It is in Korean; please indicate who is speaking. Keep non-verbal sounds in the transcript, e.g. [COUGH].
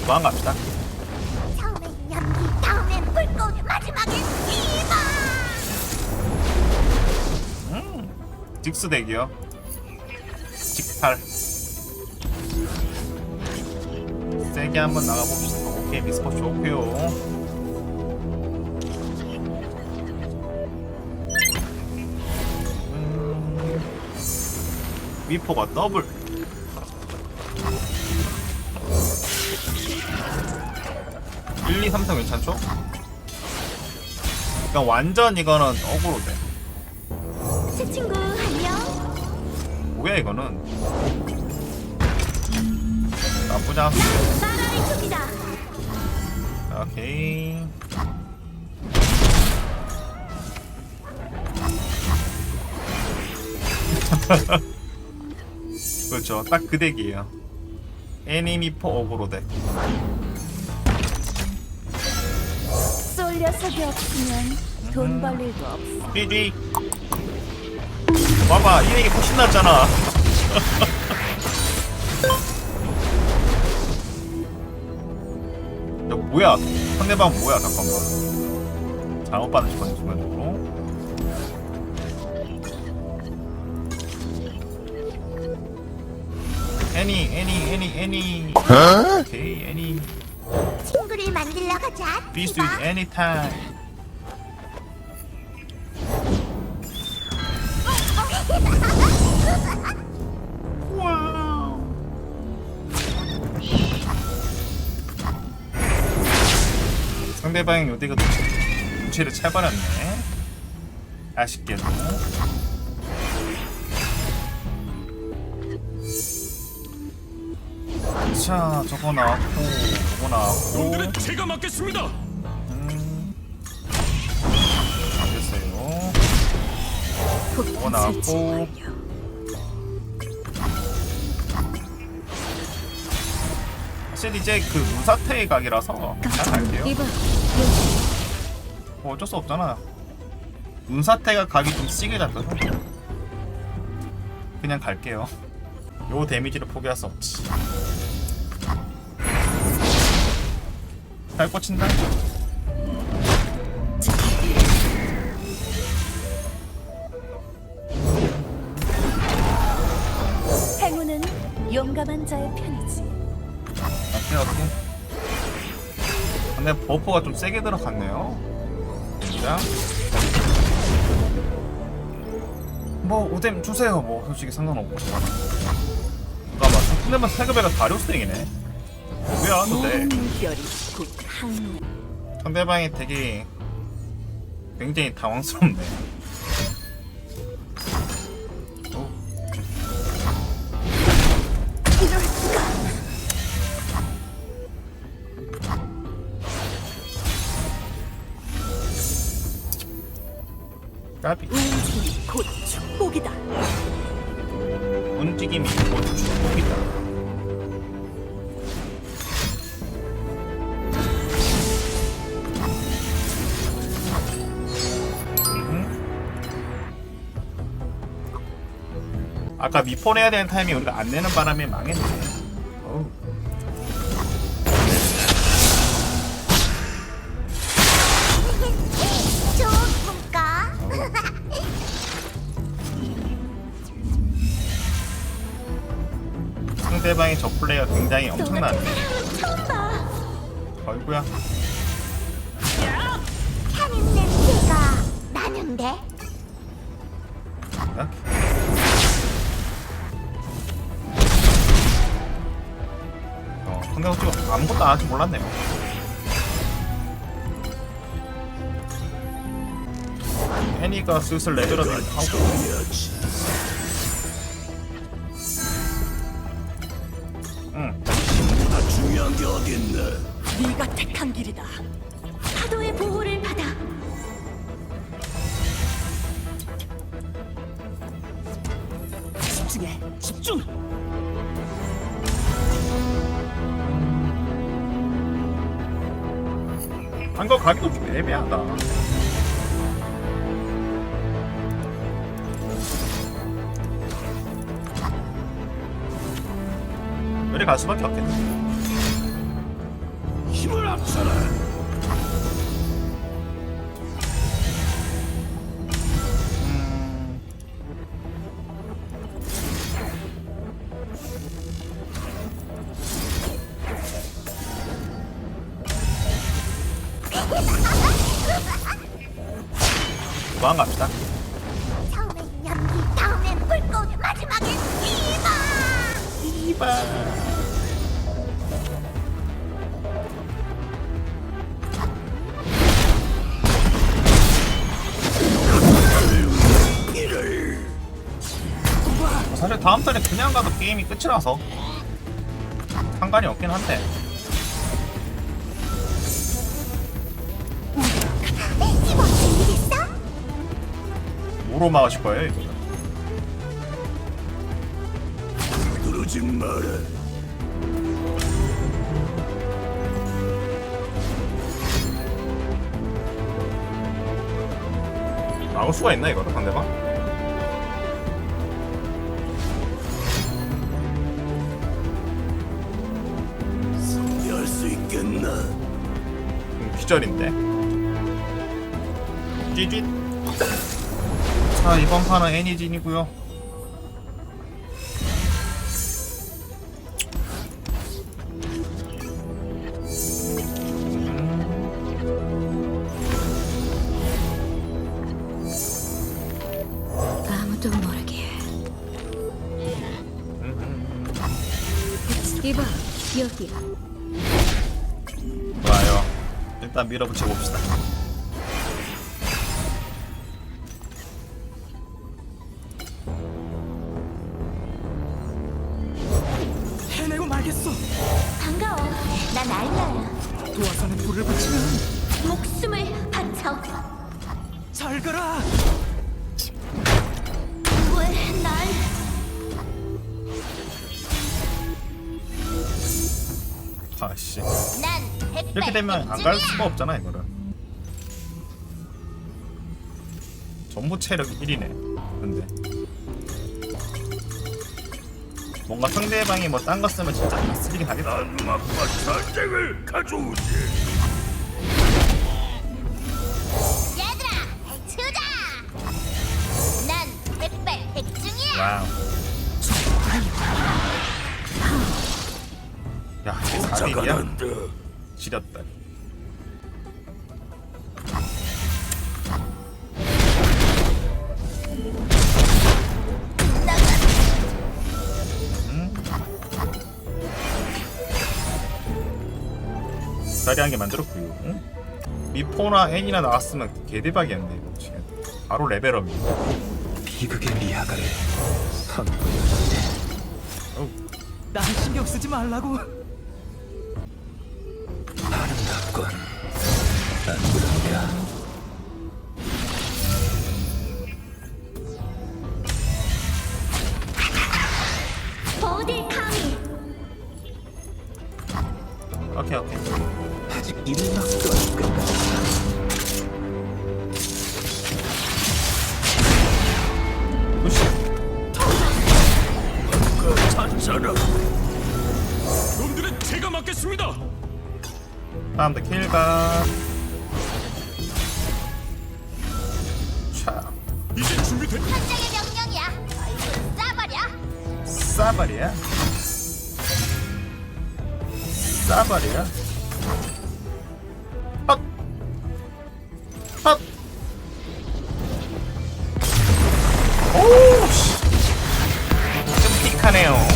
Speaker 1: 도망 갑시다.
Speaker 2: 처음엔 연기, 다음엔 불꽃, 마지막엔 희망!
Speaker 1: 음, 직스 덱이요. 직팔. 세게 한번 나가봅시다. 오케이, 미스퍼 좋고요. 음, 미포가 더블. 일, 이, 삼, 사 괜찮죠? 그러니까 완전 이거는 어그로 돼.
Speaker 2: 새 친구 안녕.
Speaker 1: 뭐야 이거는 나쁘지
Speaker 2: 나라의 쪽이다.
Speaker 1: 오케이 [LAUGHS] 그렇죠 딱 그 덱이에요 애니미포 오그로 덱
Speaker 2: 쏠 녀석이 없으면 돈 벌 일도 없어.
Speaker 1: GG 봐봐 이 덱이 훨씬 낫잖아. [LAUGHS] 야 뭐야? 상대방 뭐야? 잠깐만. 잘못 받은 싶었네 순간적으로 애니 애니 애니 애니. 오케이 애니
Speaker 2: 친구를 만들러 가자.
Speaker 1: Be sweet anytime. 와우. 상대방의 요대가 눈치를 채버렸네. 아쉽게도 자 저거 나왔고 저거 나왔고
Speaker 3: 오늘은 제가 맡겠습니다.
Speaker 1: 음. 알겠어요
Speaker 2: 폭탄
Speaker 1: 나왔고. 사실 이제 그 무사태의 각이라서 그냥 갈게요
Speaker 2: 이봐,
Speaker 1: 뭐 어쩔 수 없잖아 눈사태가 각이 좀 시게 잡혀서 그냥 갈게요 요 데미지를 포기할 수 없지 잘 꽂힌다.
Speaker 2: 행운은 용감한 자의 편이지.
Speaker 1: 오케이 오케이. 근데 버프가 좀 세게 들어갔네요. 진짜? 뭐 오뎀 주세요. 뭐 솔직히 상관없고. 잠깐만 상대만 세급에가 다리우스땡이네 근데
Speaker 2: 물결이 곧 항해.
Speaker 1: 상대방이 되게 굉장히 당황스럽네. 어,
Speaker 2: 이럴 수가.
Speaker 1: 까비
Speaker 2: 움직임이 곧 축복이다.
Speaker 1: 움직임이 곧 축복이다. 아까 미포 내야 되는 타이밍 우리가 안 내는 바람에 망했네. 어우.
Speaker 2: 좋은 꿈까?
Speaker 1: 상대방의 저 플레이가 굉장히 엄청나네.
Speaker 2: 처음 봐.
Speaker 1: 어이구야.
Speaker 2: 향은 냄새가 나는데?
Speaker 1: 어? 어, 근데 어찌 아무것도 안 할 줄 몰랐네요. 애니가 슬슬 레벨업을 하고 응,
Speaker 3: 다 중요한 게 어딨나?
Speaker 2: 네가 택한 길이다. 파도의 보호를
Speaker 1: 한거 가기도 좀 애매하다. 그래 갈 수밖에 없겠네
Speaker 3: 힘을 합쳐라.
Speaker 1: 무한 갑시다.
Speaker 2: 처음엔 연기, 다음엔 불꽃, 마지막엔 이마!
Speaker 1: 이봐. 사실 다음 턴에 그냥 가도 게임이 끝이라서 상관이 없긴 한데 뭐로 막으실 거예요 이거
Speaker 3: 그러지 마라.
Speaker 1: 막을 수가 있나 이거를 상대방?
Speaker 3: 할수 있겠나?
Speaker 1: 음, 기절인데 찌릿 자 이번 판은 애니진이고요
Speaker 2: 아무도 모르게. 이봐, 여기야.
Speaker 1: 좋아요 일단 밀어붙여 봅시다
Speaker 3: 잘 가라.
Speaker 2: 왜 날?
Speaker 1: 아씨
Speaker 2: 난
Speaker 1: 이렇게 되면 안 갈 수가 없잖아 이거를 전부 체력 1이네 근데 뭔가 상대방이 뭐 딴 거 쓰면 진짜 쓰긴 하겠다
Speaker 3: 악마과 전쟁을 가져오지.
Speaker 1: 와우 야 이게
Speaker 3: 자가
Speaker 1: 4대1이야?
Speaker 3: 난다.
Speaker 1: 지렸다 자리한 게 만들었고요 응? 미포나 N이나 나왔으면 개대박이었네 이거 지금 바로 레벨업이야
Speaker 3: 비극의 미아가를
Speaker 4: 난 신경 쓰지 말라고.
Speaker 3: 아름답군. 안
Speaker 1: 킬가 차
Speaker 3: 이제 준비됐.
Speaker 2: 현장의 명령이야. 얼굴 싸버려.
Speaker 1: 헛 헛. 오우 씨 좀 픽하네요